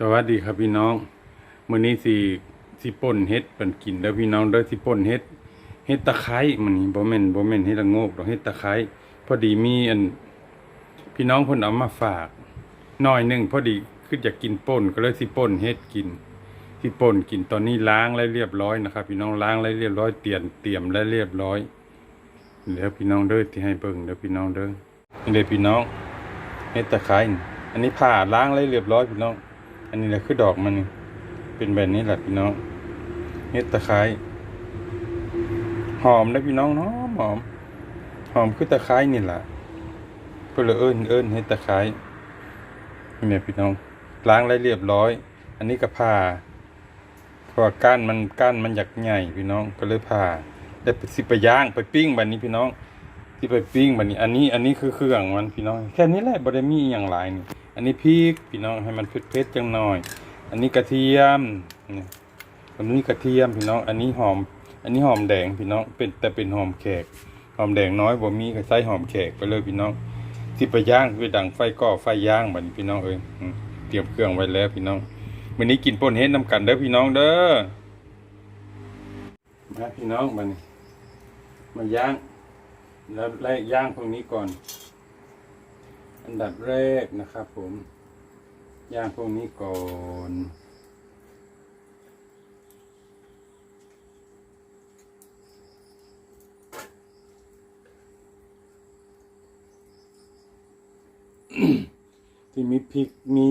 สวัสดีครับพี่น้องมื้อนี้สิสิป่นเฮ็ดเปิ้นกินเด้อพี่น้องเด้อสิป่นเฮ็ดเฮ็ดตะไคร้มื้อนี้บ่แม่นบ่แม่นเฮ็ดละโงกดอกเฮ็ดตะไคร้พอดีมีอัน พี่น้องเพิ่นเอามาฝากหน่อยหนึงพอดีคืออยากกินป่นก็เลยสิป่นเฮ็ดกินสิป่นกินตอนนี้ล้างแล้วเรียบร้อยนะครับ พี่น้องล้างแล้วเรียบร้อยเตรียมเตรียมแล้วเรียบร้อยเดี๋ยวพี่น้องเด้อที่ให้เบิ่งเด้อพี่น้องเด้อนี่เด้อพี่น้องเฮ็ดตะไคร้อันนี้ผ่าล้างแล้วเรียบร้อยพี่น้อง อันนี้แหละคือดอกมันเป็นแบบนี้แหละพี่น้องเฮ็ดตะไคร้หอมนะพี่น้องเนาะหอม หอมคือตะไคร้นี่แหละเพื่อเลยเอิ้นเอิ้นเฮ็ดตะไคร้เนี่ยพี่น้อง ล้างแล้เรียบร้อย อันนี้ก็ผ่าเพราะก้านมันก้านมันอยากใหญ่พี่น้องก็เลยผ่าได้ไปสิไปย่างไปปิ้งแบบนี้พี่น้องที่ไปปิ้งแบบนี้ อันนี้อันนี้คือเครื่องมันพี่น้อง แค่นี้แหละบ่ได้มีอย่างหลายนี่ อันนี้พริกพี่น้องให้มันเผ็ดๆจังหน่อย อันนี้กระเทียมนี่อันนี้กระเทียมพี่น้อง อันนี้หอม อันนี้หอมแดงพี่น้อง เป็นแต่เป็นหอมแขก หอมแดงน้อยบ่มีก็ใส่หอมแขกไปเลยพี่น้องที่ไปย่างไปดังไฟก่อไฟย่างบัดนี้พี่น้องเอ้ยเตรียมเครื่องไว้แล้วพี่น้องมื้อนี้กินป่นเฮ็ดนํกันเด้อพี่น้องเด้อมาพี่น้องบันี้มาย่าง แล้วแรกย่างตรงนี้ก่อน อันดับแรกนะครับผม ย่างพวกนี้ก่อนที่มีพริกมี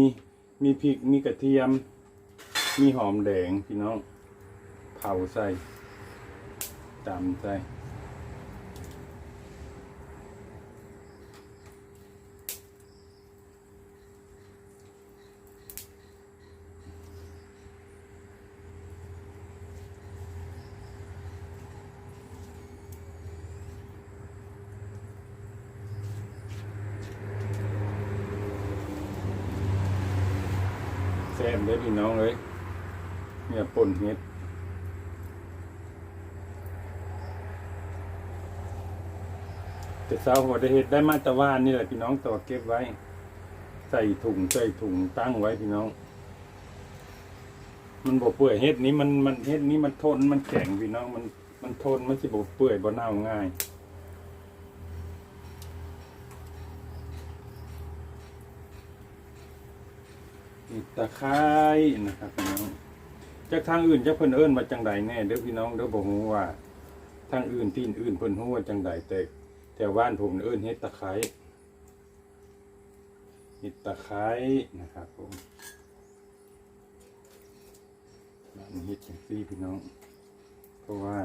มีพริกมีกระเทียม มีหอมแดงพี่น้องเผาใส่ตำใส่ พี่น้องเลยเนี่ยป่นเฮ็ดแต่เช้าหัวได้เฮ็ดได้มาตะว่านนี่แหละพี่น้องตัวาเก็บไว้ ใส่ถุงใส่ถุงตั้งไว้พี่น้อง มันบ่เปื่อยเฮ็ดนี้มันมันเฮ็ดนี้มันทนมันแข็งพี่น้องมันมันทนมันสิบ่เปื่อยบ่เน่าง่าย ตะไคร้นะครับพี่น้องจากทางอื่นจะเพิ่นเอิ้นมาจังใดแน่เด้อพี่น้องเด้อบ่ฮู้ว่าทางอื่นที่อื่นเพิ่นฮู้ว่าจังใดแต่แถวบ้านผมเอิ้นเฮ็ดตะไคร้เฮ็ดตะไคร้นะครับผมบ้านเฮ็ดจังซี่พี่น้อง เพราะว่า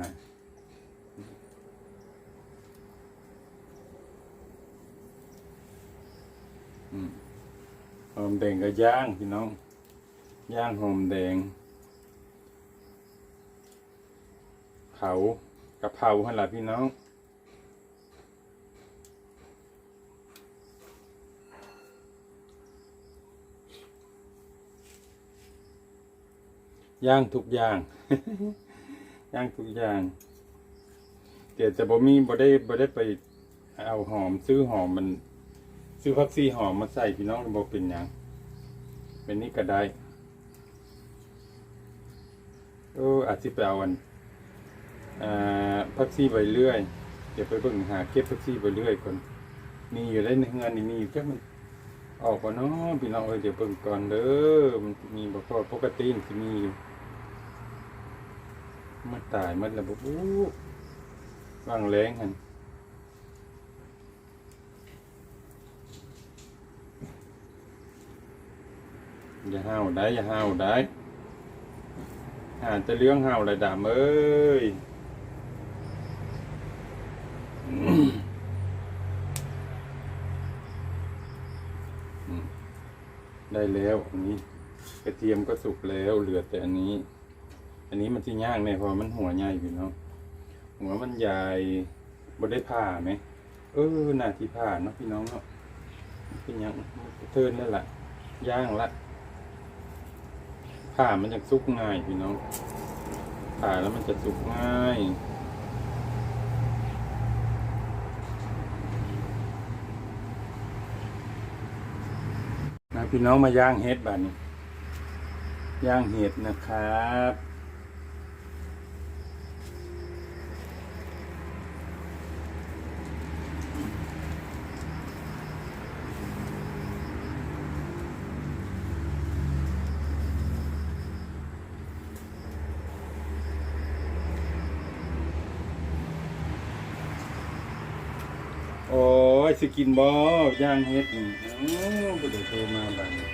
อืม หอมแดงก็ย่างพี่น้อง ย่างหอมแดง เผากะเพราหันละพี่น้องย่างทุกอย่างย่างทุกอย่างเดี๋ยวจะบ่มีบ่ได้บ่ได้ไปเอาหอมซื้อหอมมัน ซื้อพักซีหอมมาใส่พี่น้องบอกเป็นหยังเป็นนี่ก็ได้เอออาจจะไปเอาอันพักซีไปเรื่อย เดี๋ยวไปเบิ่งหาเก็บพักซีไปเรื่อยก่อนมีอยู่ได้ในเฮือนนี่มีอยู่แค่มันออกก่อนเนาะพี่น้องเอ้ยเดี๋ยวเบิ่งก่อนเด้อมันมีบ่พอปกติมันสิมีอยู่มันตายมันแล้วบ่อู้วางแรงหั่น อย่าห้าวได้อย่าห้าวได้หาจะเลี้ยงห้าวอะไรดามเอ้ยได้แล้วอันนี้กระเทียมก็สุกแล้วเหลือแต่อันนี้ อันนี้มันที่ย่างเนี่ยเพราะมันหัวใหญ่พี่เน้องหัวมันใหญ่บ่ได้ผ่าไหมเออหน้าที่ผ่าเนาะพี่น้องเนาะเป็นยังเทินแล้วล่ะย่างละ ผ่ามันจะสุกง่ายพี่น้องผ่าแล้วมันจะสุกง่าย นะพี่น้องมาย่างเห็ดบ้านนี้ย่างเห็ดนะครับ โอ้ย สิกินบ่ย่างเฮ็ดนี่เอ้าบ่ได้โทรมาบัดนี้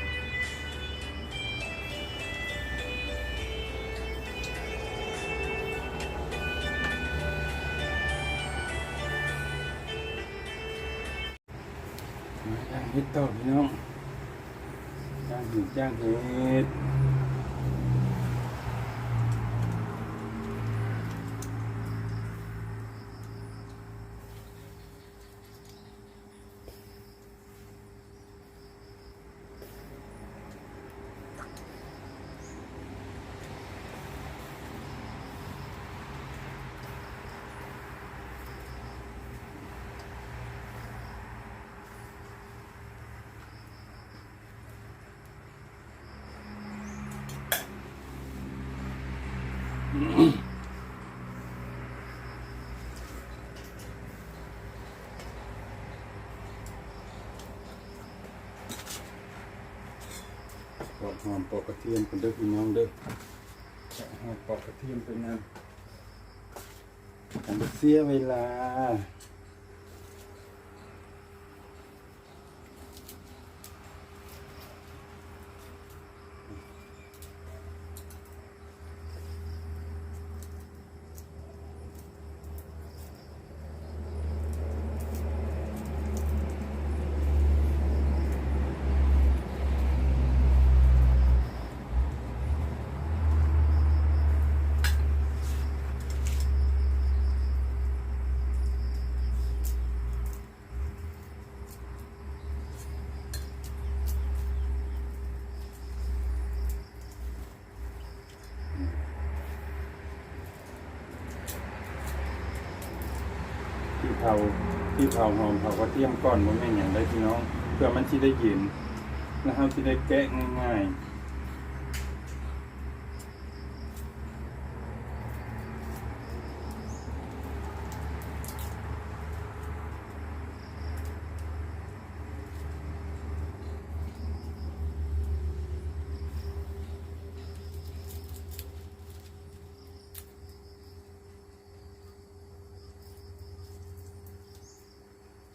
มาย่างเฮ็ดต่อพี่น้องย่างเห็ดย่างเฮ็ด ปอกหอมปอกกระเทียมกันเด้อพี่น้องเด้อปอกหอมปอกกระเทียมไปนำกันเสียเวลา ที่เผาที่เผาหอมเผากระเทียมก่อนว่าแม่นอย่างได้พี่น้อง เพื่อมันที่ได้เย็นแล้วเราที่ได้แกะง่าย ๆ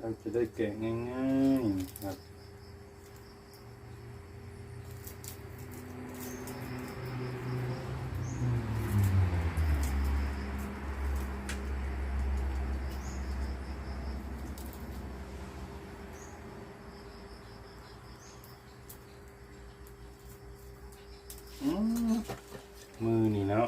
เราจะได้แกะง่ายๆครับมมือนี่เนาะ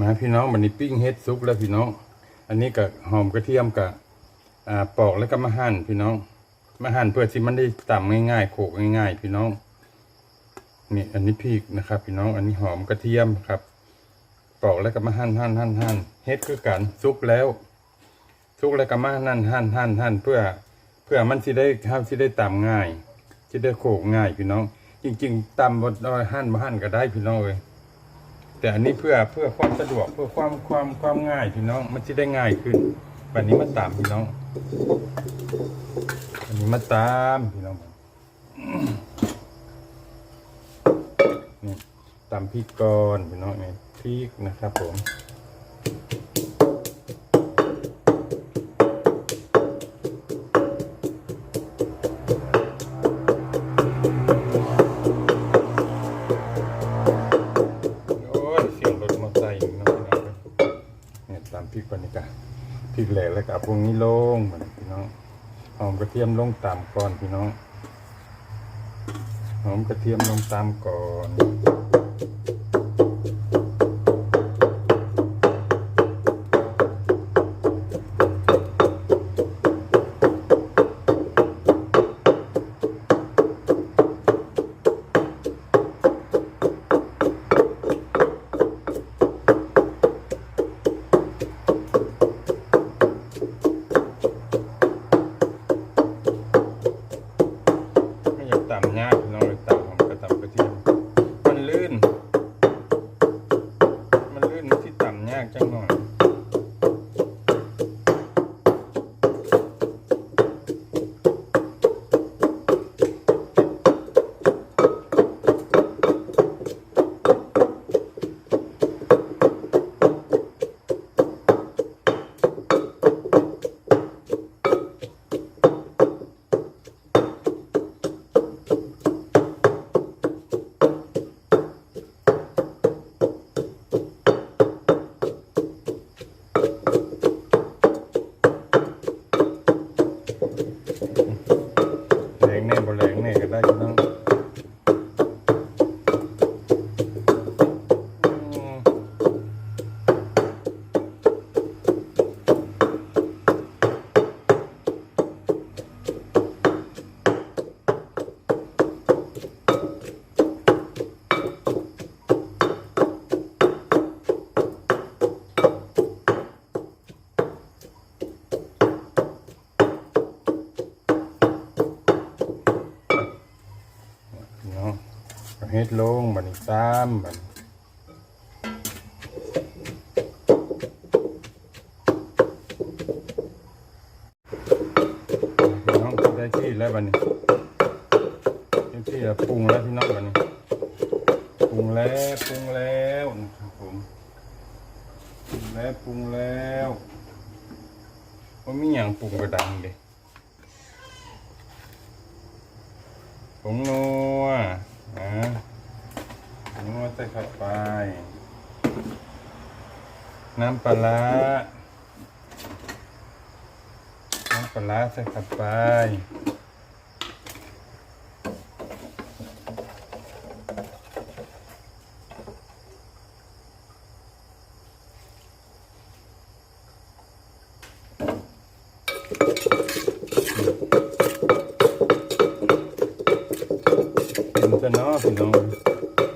มาพี่น้องมันนี้ปิ้งเฮ็ดซุปแล้วพี่น้อง อันนี้กับหอมกระเทียมกับอ่าปอกแล้วก็มาหั่นพี่น้อง มาหั่นเพื่อที่มันได้ตำง่ายๆโขกง่าย ๆ พี่น้องนี่อันนี้พริกนะครับ พี่น้องอันนี้หอมกระเทียมครับ ปอกแล้วก็มาหั่นหั่นหั่นหั่นเฮ็ดคือกันซุปแล้วซุปแล้วก็มาหั่นหั่นหั่นหั่นเพื่อ เพื่อมันสิได้ข้าวสิได้ตำง่ายสิได้โขกง่ายพี่น้อง จริง ๆตำบดหั่นบ่หั่นก็ได้พี่น้องเอ้ย แต่อันนี้เพื่อเพื่อความสะดวกเพื่อความความความง่ายพี่น้องมันจะได้ง่ายขึ้นแบบนี้มาตามพี่น้องอันนี้มาตามพี่น้องนี่ตามพริกก่อนพี่น้องนี่พริกนะครับผม พวกนี้ลงเหมือนพี่น้องหอมกระเทียมลงตามก่อนพี่น้องหอมกระเทียมลงตามก่อน ดลงบัดนี้ตามบันี้พี่น้องได้ที่แล้วบัดนี้ได้ที่แล้วปรุงแล้วพี่น้องบันี้ปรุงแล้วปรุงแล้วนะครับผมปรุงแล้วปรุงแล้วว่ามีอย่างปรุงกระดังเด้ผงนัวนะผง นัวใส่เข้าไป น้ำปลาน้ำปลาร้าใส่เข้าไปเป็นซะเนาะพี่น้อง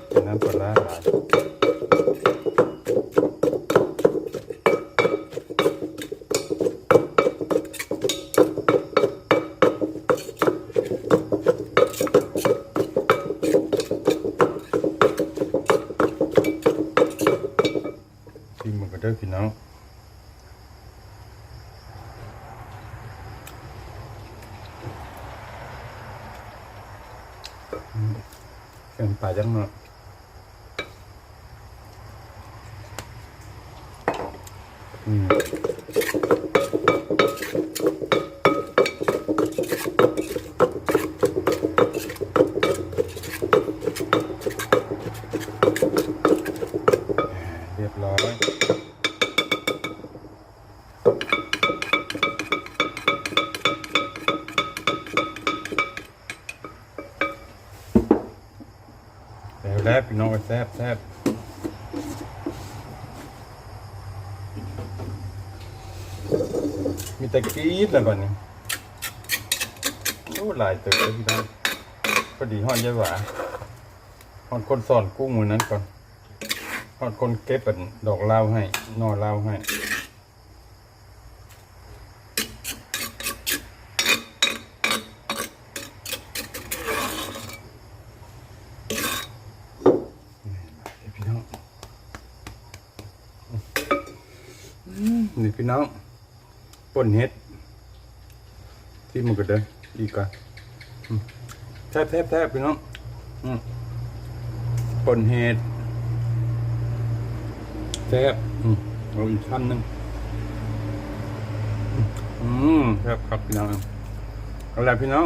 เป็นน้ำปลาร้าหลายชิมมันก็เด้อพี่น้อง เป็น ปลาจังเนาะอืม มีแตะกรีดแล้วบัดนี้โอ้หลายเติบเลยพี่น้องพอดีห่อนยายหวาห่อนคนสอนกุ้งมือนั้นก่อนห่อนคนเก็บเป็นดอกลาวให้นอลาวให้เดี๋ยวพี่น้องอืมนี่พี่น้อง ป่นเฮ็ดที่มันก็ได้อีกอะแทบแทบแทบพี่น้องอืมปนเห็ดแทบเอาอีกชั้นหนึ่งอืมแทบครับพี่น้องเอาละพี่น้อง